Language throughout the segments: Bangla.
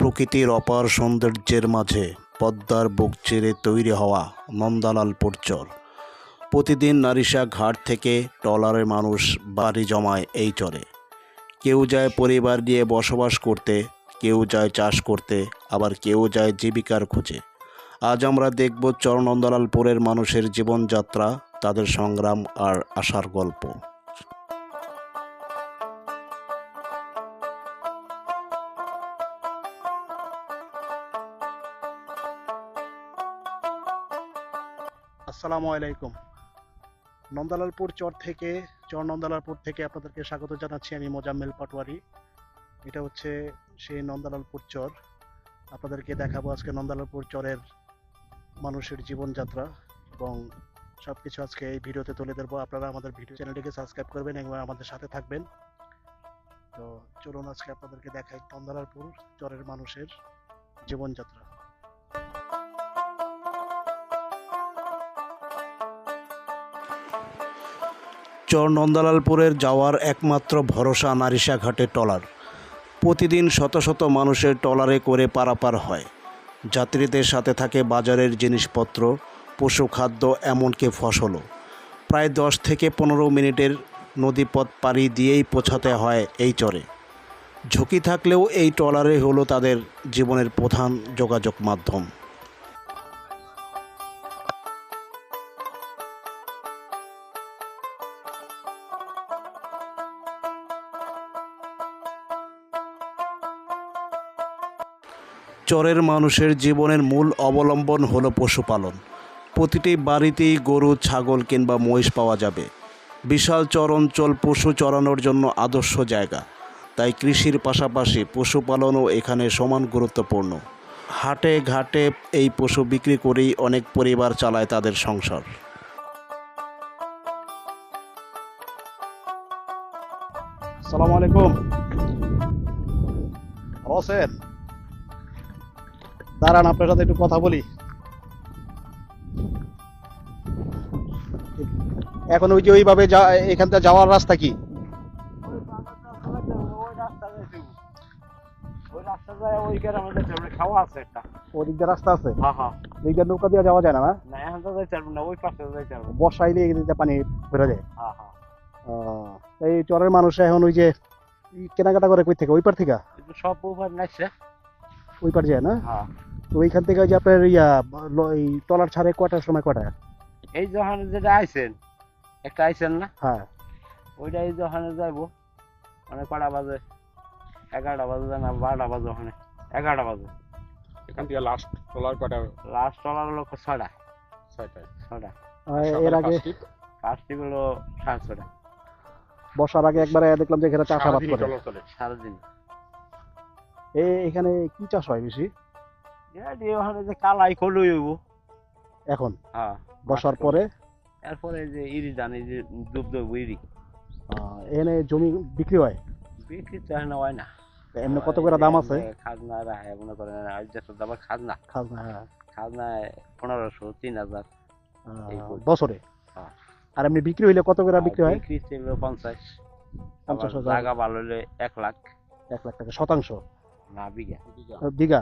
প্রকৃতির অপার সৌন্দর্যের মাঝে পদ্মার বুক চিরে তৈরি হওয়া নন্দালালপুর চর প্রতিদিন নারিশা ঘাট থেকে ট্রলারে মানুষ বাড়ি জমায় এই চরে। কেউ যায় পরিবার নিয়ে বসবাস করতে, কেউ যায় চাষ করতে, আবার কেউ যায় জীবিকার খোঁজে। আজ আমরা দেখব চর নন্দলালপুরের মানুষের জীবনযাত্রা, তাদের সংগ্রাম আর আশার গল্প। আসসালামু আলাইকুম। নন্দালালপুর চর থেকে, চর নন্দালালপুর থেকে আপনাদেরকে স্বাগত জানাচ্ছি আমি মোজাম্মেল পাটোয়ারি। এটা হচ্ছে সেই নন্দালালপুর চর। আপনাদেরকে দেখাবো আজকে নন্দালালপুর চরের মানুষের জীবনযাত্রা এবং সব কিছু আজকে এই ভিডিওতে তুলে ধরবো। আপনারা আমাদের ভিডিও চ্যানেলটিকে সাবস্ক্রাইব করবেন এবং আমাদের সাথে থাকবেন। তো চলুন আজকে আপনাদেরকে দেখাই নন্দালালপুর চরের মানুষের জীবনযাত্রা। চর নন্দালালপুরের যাওয়ার একমাত্র ভরসা নারিশা ঘাটে ট্রলার প্রতিদিন শত শত মানুষের ট্রলারে করে পারাপার হয়। যাত্রীদের সাথে থাকে বাজারের জিনিসপত্র, পশু খাদ্য, এমনকি ফসলও। প্রায় দশ থেকে পনেরো মিনিটের নদীপথ পাড়ি দিয়েই পৌঁছাতে হয় এই চরে। ঝুঁকি থাকলেও এই ট্রলারে হলো তাদের জীবনের প্রধান যোগাযোগ মাধ্যম। চরের মানুষের জীবনের মূল অবলম্বন হলো পশুপালন। প্রতিটি বাড়িতেই গরু, ছাগল কিংবা মহিষ পাওয়া যাবে। বিশাল চর অঞ্চল পশু চরানোর জন্য আদর্শ জায়গা। তাই কৃষির পাশাপাশি পশুপালনও এখানে সমান গুরুত্বপূর্ণ। হাটে ঘাটে এই পশু বিক্রি করেই অনেক পরিবার চালায় তাদের সংসার। সালাম আলাইকুম। দাঁড়ান আপনার সাথে একটু কথা বলি। এখন ওই যে ওইভাবে যা এখান থেকে যাওয়ার রাস্তা কি? হ্যাঁ হ্যাঁ। ওই দিয়ে নৌকা দিয়ে যাওয়া যায় না ওই পানি ভরে যায়। হ্যাঁ এই চরের মানুষ এখন ওই যে কেনাকাটা করে কই থেকে? ওই পার থেকে? সব নাইছে ওই পার যায় না? ওইখান থেকে ওই যে আপনার ইয়া এই টলার ছাড়ে কয়টার সময় কয়টা? এই যখন যেটা আইছেন একটা আইছেন না? হ্যাঁ। ওইটা এই যখন যাইবো মানে কটা বাজে? এগারোটা বাজে না বারোটা বাজে ওখানে। এগারোটা বাজে। এখান থেকে লাস্ট কটা লাস্ট টলার হলো ছয়টা। এর আগে ফার্স্টটি হলো সাড়ে ছয়টা। বর্ষার আগে একবারে দেখলাম যে এখানে চাষাবাদ করে। সারাদিন এই এখানে কি চাষ হয় বেশি? দিয়ে ওখানে যে কালাই কলুই হইব। এখন? হ্যাঁ বর্ষার পরে? এরপরে যে ইরি ধান এই যে ডুব ডুব ইরি। এখানে জমি বিক্রি হয়? বিক্রি তো এখন হয় না। এমনি কত করে দাম আছে? খাজনা রাখে মনে করেন আজ দাম খাজনা। খাজনা হ্যাঁ। খাজনা পনেরোশো তিন হাজার। বছরে? হ্যাঁ। আর এমনি বিক্রি হইলে কত করে বিক্রি হয়? বিক্রি ছিল পঞ্চাশ। পঞ্চাশ জায়গা ভালো হলে এক লাখ। এক লাখ টাকা শতাংশ? না বিঘা। বিঘা?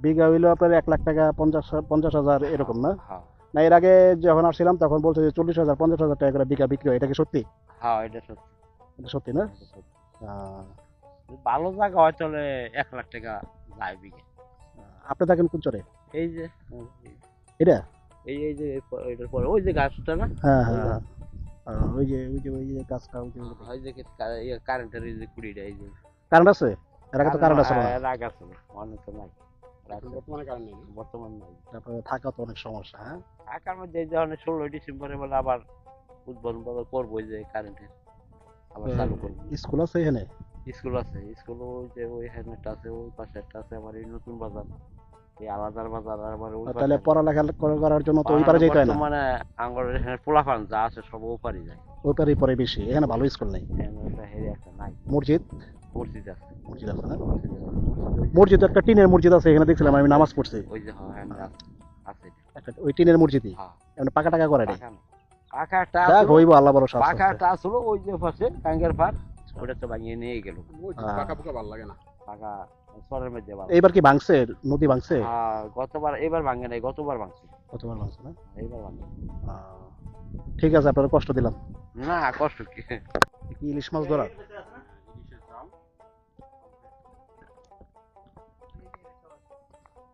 বিঘা হইল আপনার এক লাখ টাকা পঞ্চাশ পঞ্চাশ হাজার এরকম না? হ্যাঁ। না এর আগে যখন আসছিলাম তখন বলছে যে চল্লিশ হাজার পঞ্চাশ হাজার টাকা করে বিঘা বিক্রি হয় এটা কি সত্যি? হ্যাঁ এটা সত্যি। এটা সত্যি না? ভালো জায়গা হয় চলে এক লাখ টাকা যায় বিঘা। আপনি থাকেন কোন চরে? এই যে এটা? এই এই যে এটার পরে ওই যে গাছটা না? হ্যাঁ হ্যাঁ ওই যে। ওই যে ওই যে গাছটা ওই যে ওই যে কারেন্টের এই যে কুড়িটা এই যে। কারেন্ট আছে? এর আগে তো কারেন্ট আছে না হ্যাঁ, আছে অনেক নাই। বর্তমানে কারণ নেই বর্তমান নাই। তারপরে থাকা তো অনেক সমস্যা হ্যাঁ? ঢাকার মধ্যে এই ধরনের ষোলোই ডিসেম্বরে বলে আবার উদ্বোধন করব যে কারেন্টের। আবার চালু করব। স্কুল আছে এখানে? স্কুল আছে স্কুল ওই যে ওই হেলমেট আছে ওই পাশে একটা আছে আমার এই নতুন বাজার। এই আলাদার বাজার আবার ওই তাহলে পড়ালেখা করার জন্য তো ওই পারে যেতে হয় না? বর্তমানে আঙ্গরের এখানে পোলাপান যা আছে সব যায়। ওই পারে পরে বেশি এখানে ভালো স্কুল নেই। নাই। মসজিদ? মসজিদ আছে। মসজিদ আছে না? মসজিদ একটা টিনের মসজিদ আছে এখানে দেখছিলাম আমি নামাজ পড়ছি। ওই যে হ্যাঁ আছে। আছে। একটা ওই টিনের মসজিদই? হ্যাঁ। পাকা টাকা করে না। পাখা একটা যাক আসলো, হইব আল্লাহ বড় শাস্তি পাখাটা আসলো ওই যে পাশে কাঙ্গের পার ওটা তো ভাঙিয়ে নিয়ে গেল। হ্যাঁ। পাকা পোকা ভালো লাগে না। পাকা চরের মধ্যে ভালো এইবার কি ভাঙছে? নদী ভাঙছে? আর গতবার এবার ভাঙে নাই গতবার ভাঙছে। ভাঙছে না? এইবার ভাঙে ঠিক আছে আপনারা কষ্ট দিলাম। না কষ্ট কি? কি ইলিশ মাছ ধরা?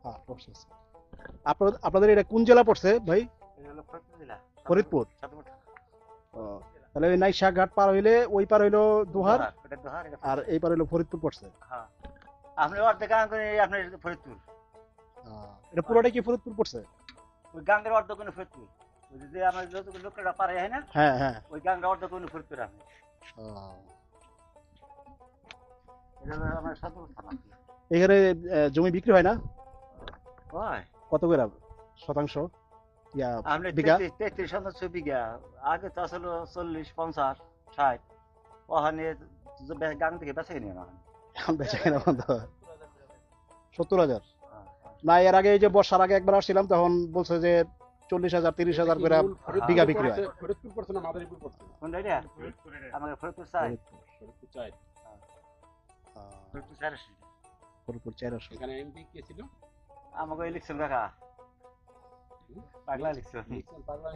হ্যাঁ, পড়ছে। আপনাদের এটা কোন জেলা পড়ছে ভাই? ফরিদপুর তাহলে ওই নাইশা ঘাট পার হইলে ওই পার হইল দোহার? আর এই পার হইল ফরিদপুর পড়ছে? আপনি অর্ধেক গান করে আপনার ফরিদপুর। এটা পুরোটাই কি ফরিদপুর পড়ছে? ওই গাঙ্গের অর্ধেক কোনো ফরিদপুর। ওই যে আমার যত লোকেরা পারে হয় না? হ্যাঁ হ্যাঁ। ওই গাঙ্গের অর্ধেক কোনো ফরিদপুর আপনি আহ, এটা হলো আমার সদর থানা। এখানে জমি বিক্রি হয় না? কত করে? শতাংশ? ইয়া বিঘা? তেত্রিশ তেত্রিশ শতাংশ বিঘা। আগে তো আসলে চল্লিশ পঞ্চাশ ষাট। ওখানে যে থেকে বেঁচে নিয়ে না এখন বেচা বন্ধ। সত্তর হাজার? হ্যাঁ, না এর আগে এই যে বর্ষার আগে একবার আসছিলাম তখন বলছে যে চল্লিশ হাজার তিরিশ হাজার করে বিঘা বিক্রি হয়। ফরিদপুর এখানে এমপি কে ছিল? আমাকে ইলেকশন কাকা। পাগলা ইলেকশন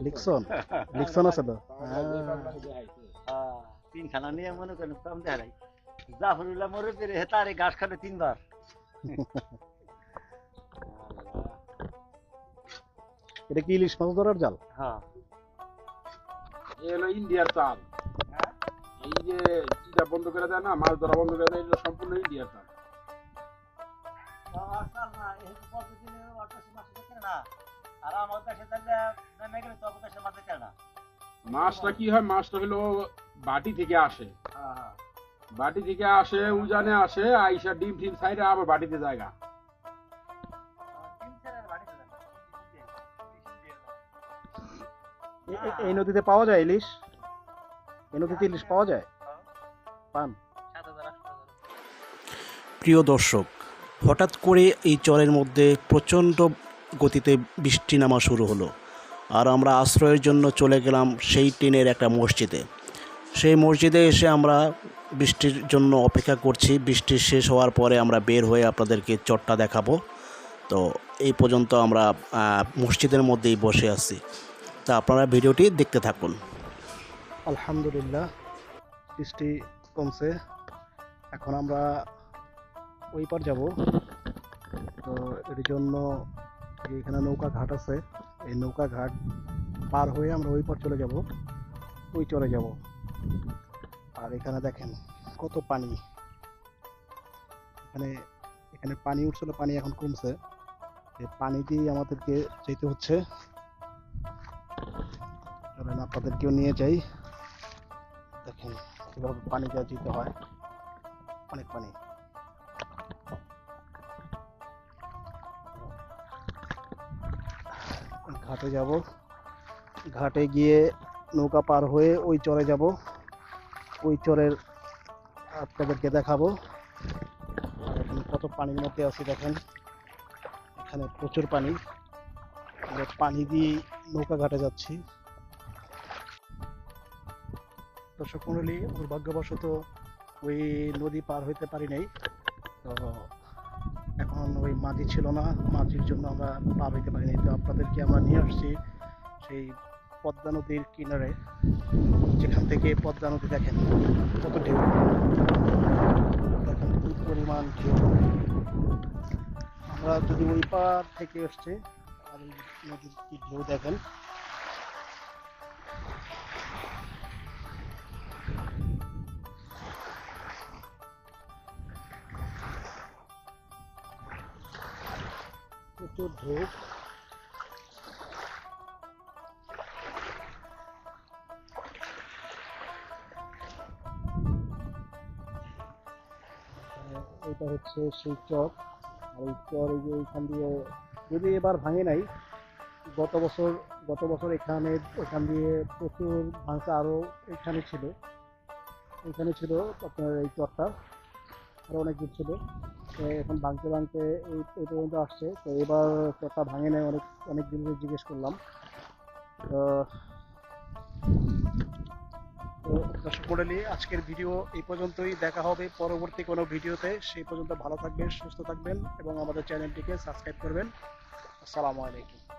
লিখছন লিখছন। আছে তো হ্যাঁ, তিনখানা নিয়ে মনে করেন কম দেখা নাই। জাফরুল্লাহ মরে পেরে হেতারে ঘাস খাবে তিনবার। এটা কি ইলিশ মাছ ধরার জাল? হ্যাঁ। এ হলো ইন্ডিয়ার চাল। এই যে বন্ধ করে দেয় না মাছ ধরা বন্ধ করে দেয় এটা সম্পূর্ণ ইন্ডিয়ার চাল। আর আমার দেশে তাহলে নেমে গেলে তো আমার দেশে মাঝে না মাছটা কি হয়? মাছটা হলো বাটি থেকে আসে। বাটি থেকে আসে উজানে আসে আইসা ডিম টিম সাইডে আবার বাটিতে জায়গা। এই নদীতে পাওয়া যায় ইলিশ? এই নদীতে ইলিশ পাওয়া যায়? পান? প্রিয় দর্শক হঠাৎ করে এই চরের মধ্যে প্রচণ্ড গতিতে বৃষ্টি নামা শুরু হলো। আর আমরা আশ্রয়ের জন্য চলে গেলাম সেই টিনের একটা মসজিদে। সেই মসজিদে এসে আমরা বৃষ্টির জন্য অপেক্ষা করছি। বৃষ্টি শেষ হওয়ার পরে আমরা বের হয়ে আপনাদেরকে চরটা দেখাবো। তো এই পর্যন্ত আমরা মসজিদের মধ্যেই বসে আছি। তা আপনারা ভিডিওটি দেখতে থাকুন। আলহামদুলিল্লাহ, বৃষ্টি কমছে। এখন আমরা ওই পার যাব। তো এর জন্য এখানে নৌকা ঘাট আছে। এই নৌকা ঘাট পার হয়ে আমরা ওই পার চলে যাব। ওই চলে যাব। আর এখানে দেখেন কত পানি। এখানে এখানে পানি উঠছিল, পানি এখন কমছে। এই পানি দিয়ে আমাদেরকে যেতে হচ্ছে। চলেন আপনাদেরকেও নিয়ে যাই। দেখেন কীভাবে পানি দেওয়া যেতে হয়। অনেক পানি। ঘাটে যাব। ঘাটে গিয়ে নৌকা পার হয়ে ওই চরে যাব। ওই চরের আপনাদেরকে দেখাবো। কত পানির মধ্যে আছে দেখেন। এখানে প্রচুর পানি। পানি দিয়ে নৌকা ঘাটে যাচ্ছি। দর্শক মন্ডলী, দুর্ভাগ্যবশত ওই নদী পার হইতে পারি নাই। তো ওই মাঝি ছিল না। মাঝির জন্য আমরা পা পেতে পারিনি তো আপনাদেরকে আমরা নিয়ে আসছি সেই পদ্মা নদীর কিনারে। যেখান থেকে পদ্মা নদী দেখেন, কত ঢেউ। দেখেন কি পরিমাণ ঢেউ। আমরা যদি ওই পার থেকে আসছি আর নদীর কি ঢেউ দেখেন ঢেউ আহ, এটা হচ্ছে সেই চর। আর এই চর এই যে এইখান দিয়ে যদি এবার ভাঙে নাই গত বছর গত বছর এখানে এখান দিয়ে প্রচুর ভাঙছে আরও এখানে ছিল। এখানে ছিল আপনার এই চরটা। আরও অনেক দূর ছিল। তো এখন ভাঙতে ভাঙতে এই পর্যন্ত আসছে। তো এবার চরটা ভাঙে নেয় অনেক অনেক দিন জিজ্ঞেস করলাম। তো তো দর্শক মন্ডলী, আজকের ভিডিও এই পর্যন্তই। দেখা হবে পরবর্তী কোনো ভিডিওতে। সেই পর্যন্ত ভালো থাকবেন, সুস্থ থাকবেন এবং আমাদের চ্যানেলটিকে সাবস্ক্রাইব করবেন। আসসালামু আলাইকুম।